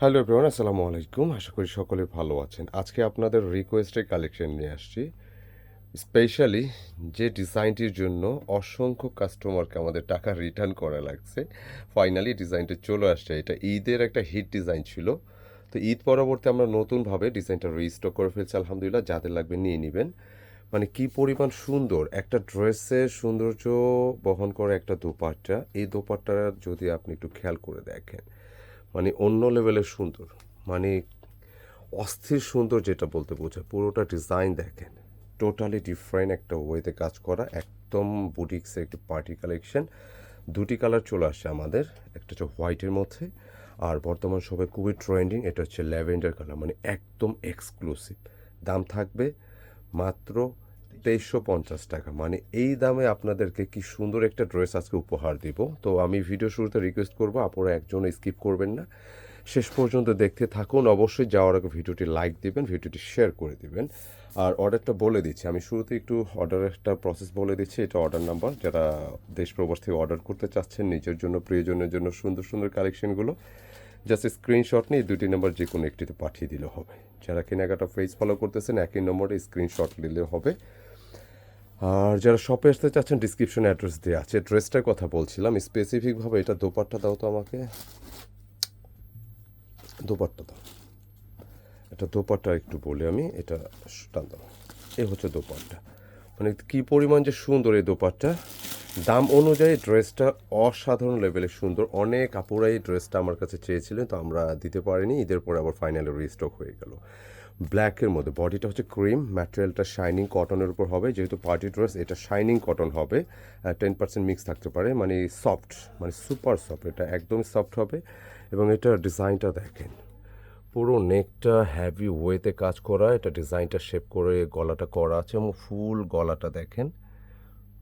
Hello everyone আসসালামু আলাইকুম আশা করি সকলে ভালো আছেন। আজকে আপনাদের রিকোয়েস্টের কালেকশন নিয়ে আসছি। স্পেশালি যে ডিজাইনটির জন্য অসংখ্য কাস্টমারকে আমাদের টাকা রিটার্ন করা লাগছে ফাইনালি ডিজাইনটা চলে আসছে। এটা ঈদের একটা হিট ডিজাইন ছিল। তো ঈদ পরবর্তী আমরা নতুনভাবে ডিজাইনটা রিস্টক করে ফেলছি, আলহামদুলিল্লাহ। যাদের লাগবে নিয়ে নেবেন। মানে কি পরিমাণ সুন্দর। একটা ড্রেসের সৌন্দর্য বহন করে একটা দোপাট্টা। এই দোপাট্টা যদি আপনি একটু খেয়াল করে দেখেন মানে অন্য লেভেলের সুন্দর। মানে অস্থির সুন্দর যেটা বলতে বোঝায়, পুরোটা ডিজাইন দেখেন। টোটালি ডিফারেন্ট একটা ওয়েতে কাজ করা, একদম বুটিক্সের একটি পার্টি কালেকশন দুটি কালার চলে আসছে আমাদের, একটা হচ্ছে হোয়াইটের মধ্যে, আর বর্তমান সবাই খুবই ট্রেন্ডিং এটা হচ্ছে ল্যাভেন্ডার কালার মানে একদম এক্সক্লুসিভ দাম থাকবে মাত্র তেইশশো পঞ্চাশ টাকা। মানে এই দামে আপনাদেরকে কি সুন্দর একটা ড্রেস আজকে উপহার দিব। তো আমি ভিডিও শুরুতে রিকোয়েস্ট করব, আপনারা একজন স্কিপ করবেন না। শেষ পর্যন্ত দেখতে থাকুন। অবশ্যই যাওয়ার আগে ভিডিওটি লাইক দিবেন, ভিডিওটি শেয়ার করে দিবেন। আর অর্ডারটা বলে দিচ্ছি। আমি শুরুতে একটু অর্ডারের একটা প্রসেস বলে দিচ্ছি। এটা অর্ডার নাম্বার যারা দেশ প্রবাস থেকে অর্ডার করতে চাচ্ছেন, নিজের জন্য, প্রিয়জনের জন্য সুন্দর সুন্দর কালেকশনগুলো জাস্ট স্ক্রিনশট নিয়ে দুটি নাম্বার যে কোনো একটিতে পাঠিয়ে দিলে হবে। যারা কেনাকাটা ফেস ফলো করতেছেন, একই নম্বরে স্ক্রিনশট নিলে হবে। আর যারা শপে আসতে চাচ্ছেন ডিসক্রিপশন অ্যাড্রেস দেওয়া আছে। ড্রেসটার কথা বলছিলাম স্পেসিফিকভাবে এটা দোপাট্টা দাও তো আমাকে। দোপাট্টা দাও। এটা দোপাট্টা একটু বলে আমি, এটা টান দাও। এই হচ্ছে দোপাট্টা। মানে কী পরিমাণ যে সুন্দর এই দোপাট্টা। দাম অনুযায়ী ড্রেসটা অসাধারণ লেভেলে সুন্দর। অনেক আপুরাই এই ড্রেসটা আমার কাছে চেয়েছিলেন, তো আমরা দিতে পারিনি। ঈদের পরে আবার ফাইনালি রিস্টক হয়ে গেল। ব্ল্যাকের মধ্যে বডিটা হচ্ছে ক্রিম ম্যাটেরিয়ালটা শাইনিং কটনের উপর হবে। যেহেতু পার্টি ড্রেস এটা শাইনিং কটন হবে। টেন পার্সেন্ট মিক্স থাকতে পারে। মানে সফট মানে সুপার সফট এটা একদমই সফট হবে। এবং এটা ডিজাইনটা দেখেন, পুরো নেকটা হ্যাভি ওয়েতে কাজ করা। এটা ডিজাইনটা শেপ করে গলাটা করা আছে এবং ফুল গলাটা দেখেন,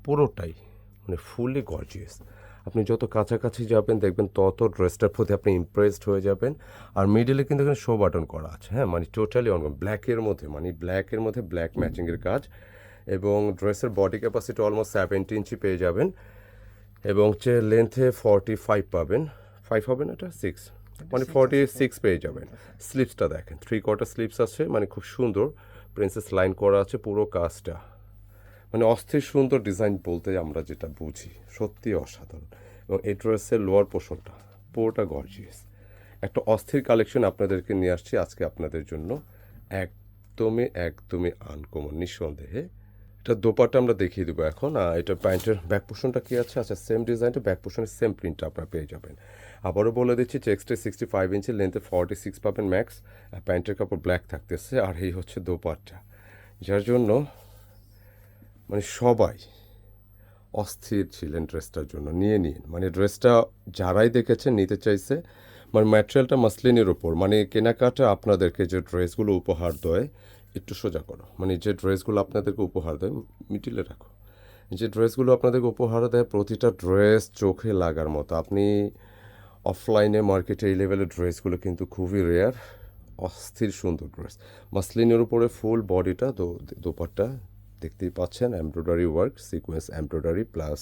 পুরোটাই। মানে ফুললি গর্জিয়াস আপনি যত কাছাকাছি যাবেন দেখবেন তত ড্রেসটার প্রতি আপনি ইমপ্রেসড হয়ে যাবেন। আর মিডিলে কিন্তু এখানে শো বাটন করা আছে হ্যাঁ? মানে টোটালি অন ব্ল্যাকের মধ্যে মানে ব্ল্যাকের মধ্যে ব্ল্যাক ম্যাচিংয়ের কাজ। এবং ড্রেসের body capacity almost seventy inch পেয়ে যাবেন। এবং হচ্ছে লেন্থে ফর্টি ফাইভ পাবেন। ফাইভ হবে না এটা? সিক্স মানে ফর্টি সিক্স পেয়ে যাবেন। স্লিপসটা দেখেন থ্রি কোয়ার্টার স্লিপস আছে মানে খুব সুন্দর। প্রিন্সেস লাইন করা আছে পুরো কাজটা। মানে অস্থির, সুন্দর ডিজাইন বলতে আমরা যেটা বুঝি সত্যি অসাধারণ। এবং এই ড্রেসের লোয়ার পোর্শনটা পুরোটা গর্জিয়াস একটা অস্থির কালেকশন আপনাদেরকে নিয়ে আসছি আজকে আপনাদের জন্য। একদমই একদমই আনকমন নিঃসন্দেহে। এটা দোপাটা আমরা দেখিয়ে দেবো এখন। আর এটা প্যান্টের ব্যাক পোর্শনটা কী আছে? আচ্ছা সেম ডিজাইনটা ব্যাক পোর্শনের সেম প্রিন্টটা আপনারা পেয়ে যাবেন। আবারও বলে দিচ্ছি চেক্সটা সিক্সটি ফাইভ ইঞ্চি লেন্থে ফর্টি সিক্স পাবেন ম্যাক্স প্যান্টের কাপড় ব্ল্যাক থাকতেছে, আর এই হচ্ছে দোপাট্টা। যার জন্য মানে সবাই অস্থির ছিলেন ড্রেসটার জন্য। নিয়ে নিন। মানে ড্রেসটা যারাই দেখেছেন নিতে চাইছে মানে ম্যাটেরিয়ালটা মাসলিনের ওপর মানে কেনাকাটা আপনাদেরকে যে ড্রেসগুলো উপহার দেয়, একটু সোজা করো। মানে যে ড্রেসগুলো আপনাদেরকে উপহার দেয় মিডিলে রাখো। যে ড্রেসগুলো আপনাদেরকে উপহার দেয়, প্রতিটা ড্রেস চোখে লাগার মতো। আপনি অফলাইনে মার্কেটে এই লেভেলের ড্রেসগুলো কিন্তু খুবই রেয়ার অস্থির সুন্দর ড্রেস। মাসলিনের উপরে ফুল বডিটা দোপাট্টা দেখতেই পাচ্ছেন embroidery work sequence embroidery plus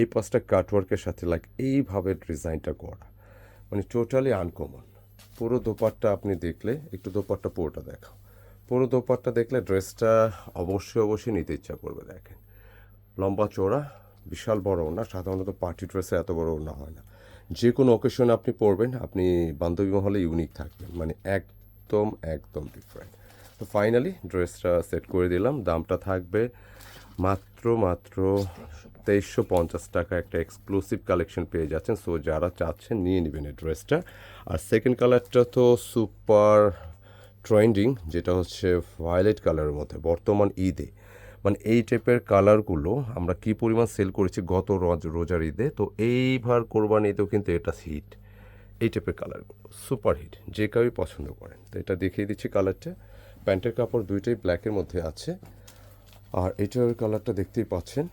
এই পাঁচটা কাটওয়ার্কের সাথে লাইক এইভাবে ডিজাইনটা করা। মানে টোটালি আনকমন পুরো দোপাট্টা আপনি দেখলে, একটু দোপাট্টা পুরোটা দেখাও। পুরো দোপাট্টা দেখলে ড্রেসটা অবশ্যই অবশ্যই নিতে ইচ্ছা করবে, দেখেন। লম্বা চওড়া, বিশাল বড় ওনা সাধারণত পার্টি ড্রেসে এত বড় ওনা হয় না। যে কোনো অকেশনে আপনি পরবেন, আপনি বান্ধবী মহলে ইউনিক থাকবেন। মানে একদম একদম ডিফারেন্ট তো ফাইনালি ড্রেসটা সেট করে দিলাম। দামটা থাকবে মাত্র মাত্র তেইশশো পঞ্চাশ টাকা। একটা এক্সক্লুসিভ কালেকশন পেয়ে যাচ্ছেন। সো যারা চাচ্ছেন নিয়ে নেবেন এই ড্রেসটা আর সেকেন্ড কালারটা তো সুপার ট্রেন্ডিং যেটা হচ্ছে ভায়োলেট কালারের মধ্যে, বর্তমান ঈদে। মানে এই টাইপের কালারগুলো আমরা কি পরিমাণ সেল করেছি গত রোজ- রোজার ঈদে, তো এইবার কোরবান ঈদেও কিন্তু এটা হিট এই টাইপের কালারগুলো সুপার হিট যে কেউই পছন্দ করেন। তো এটা দেখিয়ে দিচ্ছি কালারটা প্যান্টের কাপড় দুইটাই ব্ল্যাকের মধ্যে আছে। আর এটার কালারটা দেখতেই পাচ্ছেন।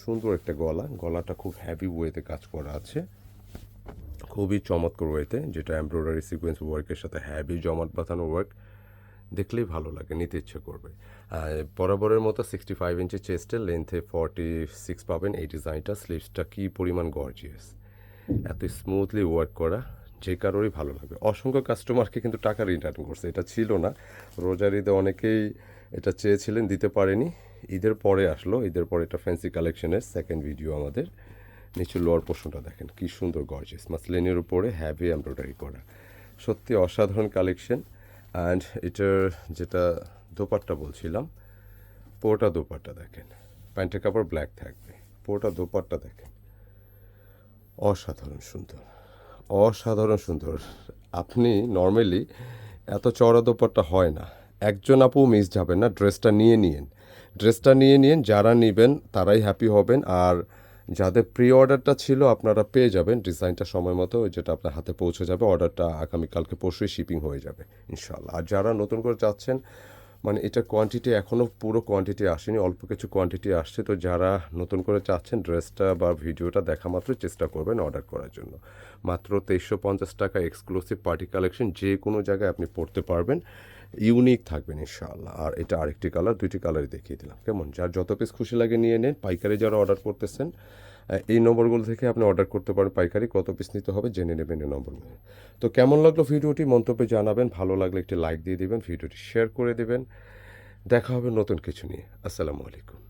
সুন্দর একটা গলা। গলাটা খুব হ্যাভি ওয়েতে কাজ করা আছে। খুবই চমৎকার ওয়েতে যেটা এমব্রয়ডারি সিকোয়েন্স ওয়ার্কের সাথে হ্যাভি জমাট বাঁধানো ওয়ার্ক দেখলেই ভালো লাগে, নিতে ইচ্ছে করবে। বরাবরের মতো সিক্সটি ফাইভ ইঞ্চি চেস্টের লেন্থে ফর্টি সিক্স পাবেন। এই ডিজাইনটা স্লিভসটা কী পরিমাণ গর্জিয়াস এত স্মুথলি ওয়ার্ক করা। যে কারোরই ভালো লাগবে। অসংখ্য কাস্টমারকে কিন্তু টাকা রিটার্ন করছে, এটা ছিল না। রোজার ঈদে অনেকেই এটা চেয়েছিলেন, দিতে পারেনি। ঈদের পরে আসলো, ঈদের পরে এটা ফ্যান্সি কালেকশনের সেকেন্ড ভিডিও আমাদের। নিচে লোয়ার পোর্শনটা দেখেন, কি সুন্দর গর্জিয়াস মাসলিনের উপরে হ্যাভি এমব্রয়ডারি করা। সত্যি অসাধারণ কালেকশন অ্যান্ড এটার যেটা দোপাট্টা বলছিলাম, পোটা দোপাট্টা দেখেন। প্যান্টের কাপড় ব্ল্যাক থাকবে। পোটা দোপাট্টা দেখেন। অসাধারণ সুন্দর। অসাধারণ সুন্দর। আপনি নর্মালি এত চড়া দোপাট্টা হয় না। একজন আপু মিস যাবেন না ড্রেসটা নিয়ে নিন ড্রেসটা নিয়ে নিন যারা নেবেন তারাই হ্যাপি হবেন আর যাদের প্রি অর্ডারটা ছিল আপনারা পেয়ে যাবেন। ডিজাইনটা সময় মতো যেটা আপনার হাতে পৌঁছে যাবে অর্ডারটা আগামীকালকে পরশুই শিপিং হয়ে যাবে ইনশাল্লাহ আর যারা নতুন করে যাচ্ছেন মানে এটা কোয়ান্টিটি এখনও পুরো কোয়ান্টিটি আসেনি, অল্প কিছু কোয়ান্টিটি আসছে। তো যারা নতুন করে চাচ্ছেন ড্রেসটা বা ভিডিওটা দেখা মাত্র চেষ্টা করবেন অর্ডার করার জন্য। মাত্র তেইশশো পঞ্চাশ টাকা এক্সক্লুসিভ পার্টি কালেকশন যে কোনো জায়গায় আপনি পড়তে পারবেন। ইউনিক থাকবেন ইনশাআল্লাহ। আর এটা আরেকটি কালার দুইটি কালারই দেখিয়ে দিলাম। কেমন? যার যত পিস খুশি লাগে নিয়ে নেন। পাইকারি যারা অর্ডার করতেছেন এই নম্বরগুলো থেকে আপনি অর্ডার করতে পারেন। পাইকারি কত পিস নিতে হবে জেনে নেবেন এই নম্বরগুলো তো কেমন লাগল ভিডিওটি মন্তব্যে জানাবেন। ভালো লাগলে একটি লাইক দিয়ে দেবেন, ভিডিওটি শেয়ার করে দেবেন। দেখা হবে নতুন কিছু নিয়ে। আসসালামু আলাইকুম।